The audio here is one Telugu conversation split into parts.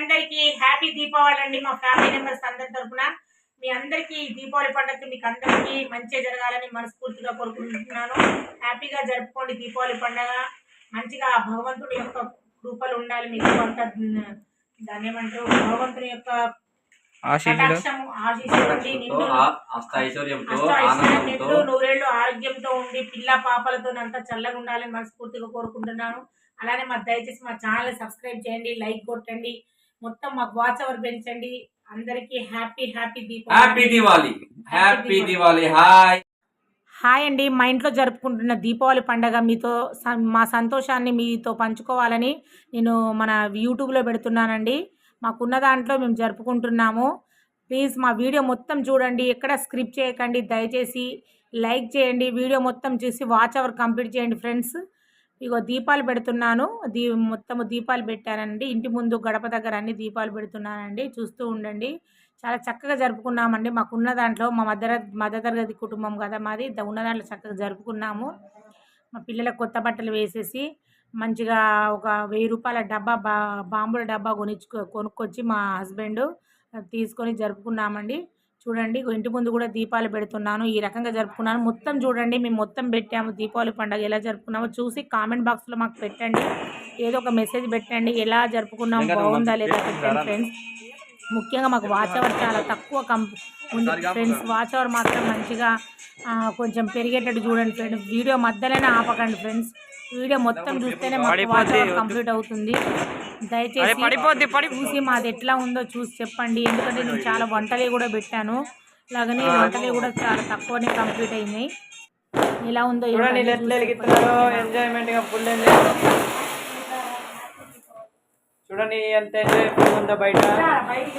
అందరికి హ్యాపీ దీపావళి అండి మా ఫ్యామిలీ మెంబర్స్ అందరి తరపున. మీ అందరికి దీపావళి పండుగ మీకు అందరికీ మంచిగా జరగాలని మనస్ఫూర్తిగా కోరుకుంటున్నాను. హ్యాపీగా జరుపుకోండి దీపావళి పండుగ. మంచిగా భగవంతుడి యొక్క కృపలు ఉండాలి మీకు అంత దాన్ని ఏమంటారు? భగవంతుని యొక్క నూరేళ్ళు ఆరోగ్యంతో ఉండి పిల్ల పాపలతో అంతా చల్లగా ఉండాలని మనస్ఫూర్తిగా కోరుకుంటున్నాను. అలానే మా దయచేసి మా ఛానల్ సబ్స్క్రైబ్ చేయండి లైక్ కొట్టండి. మొత్తం మాకు వాచ్ అవర్ పెంచండి అందరికీ happy happy happy Deepavali Diwali happy Diwali hi. Hi అండి. మా ఇంట్లో జరుపుకుంటున్న దీపావళి పండగ మీతో స- మా సంతోషాన్ని మీతో పంచుకోవాలని నేను మన యూట్యూబ్లో పెడుతున్నానండి. మాకున్న దాంట్లో మేము జరుపుకుంటున్నాము. ప్లీజ్ మా వీడియో మొత్తం చూడండి. ఎక్కడ స్క్రిప్ట్ చేయకండి. దయచేసి లైక్ చేయండి. వీడియో మొత్తం చూసి వాచ్ అవర్ కంప్లీట్ చేయండి ఫ్రెండ్స్. ఇగో దీపాలు పెడుతున్నాను. దీ మొత్తము దీపాలు పెట్టానండి. ఇంటి ముందు గడప దగ్గర అన్ని దీపాలు పెడుతున్నానండి. చూస్తూ ఉండండి. చాలా చక్కగా జరుపుకున్నామండి. మాకున్న దాంట్లో మా మధ్య మధ్యతరగతి కుటుంబం కదా మాది. ఉన్న దాంట్లో చక్కగా జరుపుకున్నాము. మా పిల్లలకు కొత్త బట్టలు వేసేసి మంచిగా ఒక వెయ్యి రూపాయల డబ్బా బా బాంబుల డబ్బా కొనిచ్చు కొనుక్కొచ్చి మా హస్బెండ్ తీసుకొని జరుపుకున్నామండి. చూడండి ఇంటి ముందు కూడా దీపాలు పెడుతున్నాను ఈ రకంగా జరుపుకున్నాను. మొత్తం చూడండి మేము మొత్తం పెట్టాము. దీపావళి పండుగ ఎలా జరుపుకున్నామో చూసి కామెంట్ బాక్స్లో మాకు పెట్టండి. ఏదో ఒక మెసేజ్ పెట్టండి ఎలా జరుపుకున్నాం బాగుందా లేదా పెట్టండి ఫ్రెండ్స్. ముఖ్యంగా మాకు వాచ్ అవర్ చాలా తక్కువ కం ఉంది ఫ్రెండ్స్. వాచ్ అవర్ మాత్రం మంచిగా కొంచెం పెరిగేటట్టు చూడండి ఫ్రెండ్స్. వీడియో మధ్యలోనే ఆపకండి ఫ్రెండ్స్. వీడియో మొత్తం చూస్తేనే మాకు కంప్లీట్ అవుతుంది. దయచేసి పడిపోద్ది పడి చూసి మాది ఎట్లా ఉందో చూసి చెప్పండి. ఎందుకంటే నేను చాలా వంటలు కూడా పెట్టాను. అలాగనే వంటలు కూడా చాలా తక్కువనే కంప్లీట్ అయినాయి. ఎలా ఉందో ఫుల్ ఎంజాయ్ చూడండి ఎంత ఎంజాయ్ ఉందో బయట. బయటికి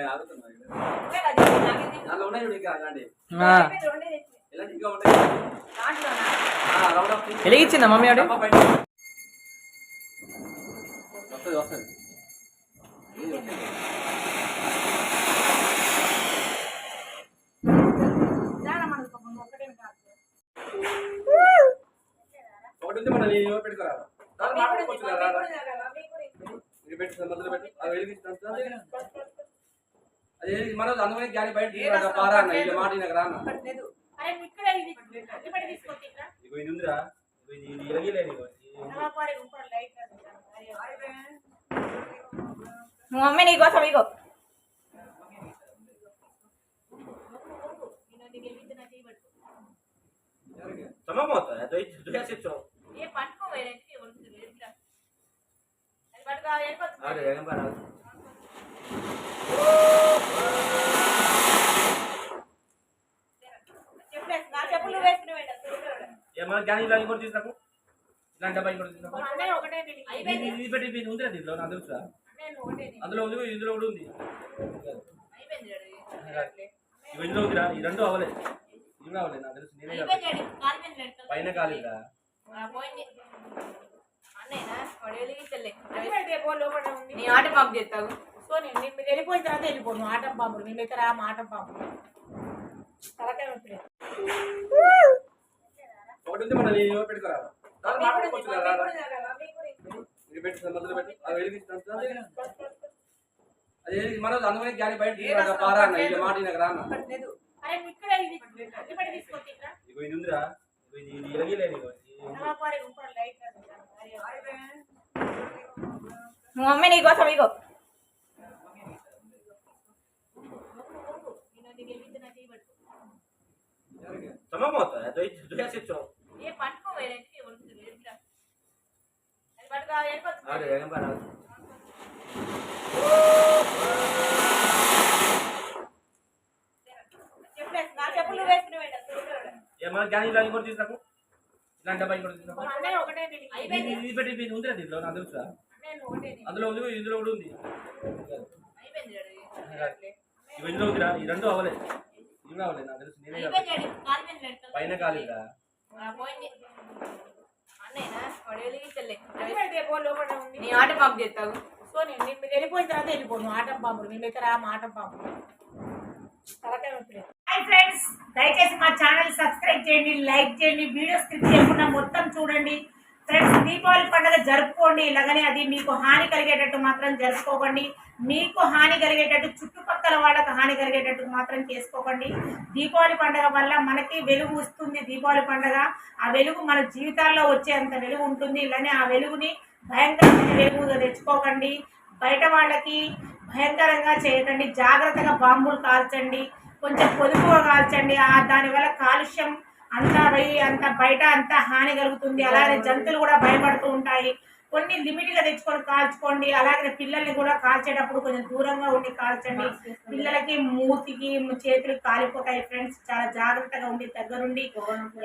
వెలిగించిందా మమ్మీ ఆడు. వస్తుంది వస్తుంది. ఒకటి ఉంది మన పెట్టుకోరా దాన్ని మాట్లాడుకోవచ్చు కదా రా, రా. ఇది పెట్టు మధ్యలో పెట్టు అదే మనం అందుకని గ్యారీ బయట పారా అన్న ఇలా మాట నాకు రాను. ఇగో ఇది ఉందిరా. ఇది ఇది ఇలగిలేదు మమ్మీ నీకోసం ఇగో. అరే ఏం పర్వాలేదు మన గాని ఇలా ఇంకోటి తీసుకు ఇలాంటి డబ్బా ఇంకోటి తీసుకు. ఇది ఇది పెట్టి ఉందిరా దీంట్లో నాకు తెలుసా. అందులో ఉంది ఇందులో కూడా ఉంది. ఇవి ఇందులో ఉందిరా ఈ రెండు అవ్వలేదు కూడా అవ్వలేదు నాకు తెలుసు నేనే. పైన కాలేదురా. నీ ఆట పంప్ చేస్తావు. సో నేను నేను మీరు వెళ్ళిపోయిన తర్వాత వెళ్ళిపోను ఆటం బాబులు మేమైతే రా మా ఆటం బాబులు తలకాయ పెట్టి మన నేను ಬಂದೆ ಮನೆ ನೀನು ಬೆಟ್ಕರ ನಾನು ಮಾಡ್ಕೊಂಡ್ಕೊಳ್ತೀನಿ ನಾನು ನೀವು ಬೆಟ್ ಮೊದಲು ಬೆಟ್ ಅದು ಹೇಳಿದಿತ್ತು ಅಂತ ಅದು ಹೇಳಿ ಮನೋಜ್ ಅಂದವನಿಗೆ ಗ್ಯಾರಿ ಬೈಟ್ ಇವಾಗ ಪಾರ ಅಣ್ಣ ಇಲ್ಲಿ ಮಾಡಿ ನಗರ ಅಣ್ಣ ಅರೆ ನಿಕ್ಕಡ ಇಲ್ಲಿ ఇది ಪಡೆ ಬಿಸ್ಕೊತಿದ್ರ ಈಗ ಇನ್ನುಂದ್ರ ಈಗ ಇದು ಇರಗಿಲ್ಲ ನೀವು ನಮ್ಮ ಪಾರೆ ಉಪರ ಲೈಟ್ ಅರೆ అరే ಮಮ್ಮಿ ನೀಗೋ ಸಮಿಗೋ ಇನ್ನೊಂದಿಗೆ ವಿದ್ಯನ ಜೀವಟ್ಟು ಸಮಮ ಹೋತಾ है तो ये दुनिया से चलो ఏ అది నా చెప్పులు ఇలాంటి కూడా తీసుకు ఇలాంటి డబ్బా కూడా తీసుకు ఇది పెట్టి దీంట్లో నాకు తెలుసా ఒకటే నేను. అందులో ఉంది ఇందులో కూడా ఉంది. అయిపోయింది డాడీ. ఇవి ఇందులో ఉందిరా ఈ రెండు అవ్వలేదు. ఇవి కావాలి నాకు తెలుసు నేనే. పైన కాలిందా? నీ ఆట పంప్ చేస్తావు. సో నేను నేను మీరు వెళ్ళిపోయిన తర్వాత వెళ్ళిపోను ఆటం బాంబులు. మేము ఇక్కడ రాము ఆటం లేదు. హాయ్ ఫ్రెండ్స్ దయచేసి మా ఛానల్ సబ్స్క్రైబ్ చేయండి లైక్ చేయండి వీడియో స్క్రిప్ట్ చేయకుండా మొత్తం చూడండి. ఫ్రెండ్స్ దీపావళి పండుగ జరుపుకోండి. ఇలాగనే అది మీకు హాని కలిగేటట్టు మాత్రం జరుపుకోకండి. మీకు హాని కలిగేటట్టు చుట్టుపక్కల వాళ్ళకు హాని కలిగేటట్టు మాత్రం చేసుకోకండి. దీపావళి పండుగ వల్ల మనకి వెలుగు వస్తుంది. దీపావళి పండుగ ఆ వెలుగు మన జీవితాల్లో వచ్చేంత వెలుగు ఉంటుంది. ఇలానే ఆ వెలుగుని భయంకరమైన వెలుగుగా తెచ్చుకోకండి. బయట వాళ్ళకి భయంకరంగా చేయకండి. జాగ్రత్తగా బాంబులు కాల్చండి. కొంచెం పొదుపుగా కాల్చండి. ఆ దానివల్ల కాలుష్యం అంతా పోయి అంత బయట అంతా హాని కలుగుతుంది. అలాగే జంతువులు కూడా భయపడుతూ ఉంటాయి. కొన్ని లిమిట్గా తెచ్చుకొని కాల్చుకోండి. అలాగే పిల్లల్ని కూడా కాల్చేటప్పుడు కొంచెం దూరంగా ఉండి కాల్చండి. పిల్లలకి మూతికి చేతులు కాలిపోతాయి ఫ్రెండ్స్. చాలా జాగ్రత్తగా ఉండి దగ్గరుండి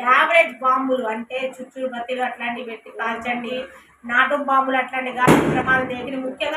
యావరేజ్ బాంబులు అంటే చుచ్చు బత్తిలు అట్లాంటివి పెట్టి కాల్చండి. నాటు బాంబులు అట్లాంటి కాల్చిన ప్రమాదం దగ్గర ముఖ్యంగా